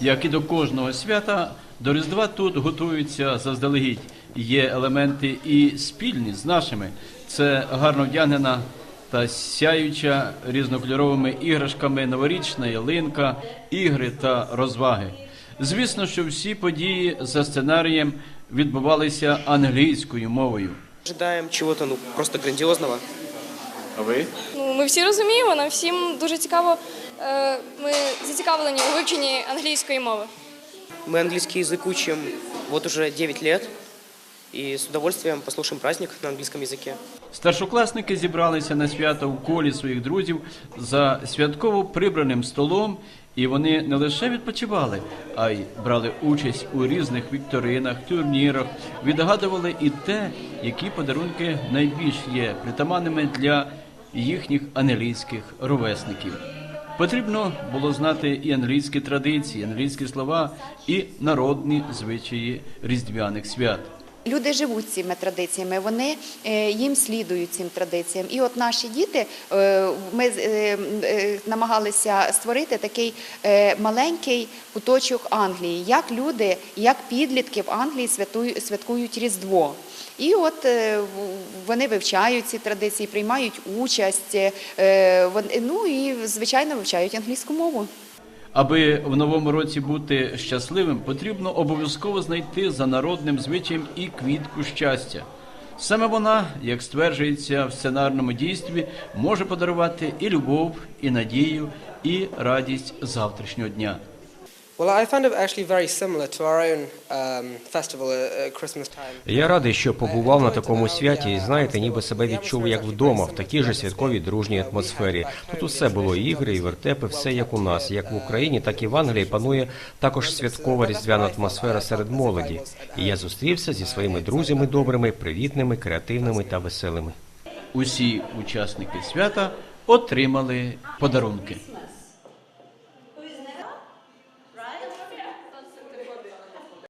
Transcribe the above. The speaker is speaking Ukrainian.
Як і до кожного свята, до Різдва тут готуються заздалегідь. Є елементи і спільні з нашими. Це гарно вдягнена та сяюча різнокольоровими іграшками новорічна ялинка, ігри та розваги. Звісно, що всі події за сценарієм відбувалися англійською мовою. Ожидаем чего-то ну просто грандиозного. А ви? Ну, ми всі розуміємо, нам всім дуже цікаво. е, Ми зацікавлені у вивченні англійської мови. Мы английский язык учим вот уже 9 лет. И с удовольствием послушаем праздник на английском языке. Старшокласники зібралися на свято в колі своїх друзів за святково прибраним столом, і вони не лише відпочивали, а й брали участь у різних вікторинах, турнірах, відгадували і те, які подарунки найбільш є притаманними для їхніх англійських ровесників. Потрібно було знати і англійські традиції, англійські слова, і народні звичаї різдвяних свят. Люди живуть цими традиціями, вони е, їм слідують цим традиціям. І от наші діти, е, ми е, намагалися створити такий маленький куточок Англії, як люди, як підлітки в Англії святкують Різдво. І от вони вивчають ці традиції, приймають участь, ну і звичайно вивчають англійську мову. Аби в новому році бути щасливим, потрібно обов'язково знайти за народним звичаєм і квітку щастя. Саме вона, як стверджується в сценарному дійстві, може подарувати і любов, і надію, і радість завтрашнього дня. Я радий, що побував на такому святі, і знаєте, ніби себе відчув як вдома, в такій же святковій дружній атмосфері. Тут усе було ігри, і вертепи, все як у нас, як в Україні, так і в Англії панує також святкова різдвяна атмосфера серед молоді. І я зустрівся зі своїми друзями добрими, привітними, креативними та веселими. Усі учасники свята отримали подарунки.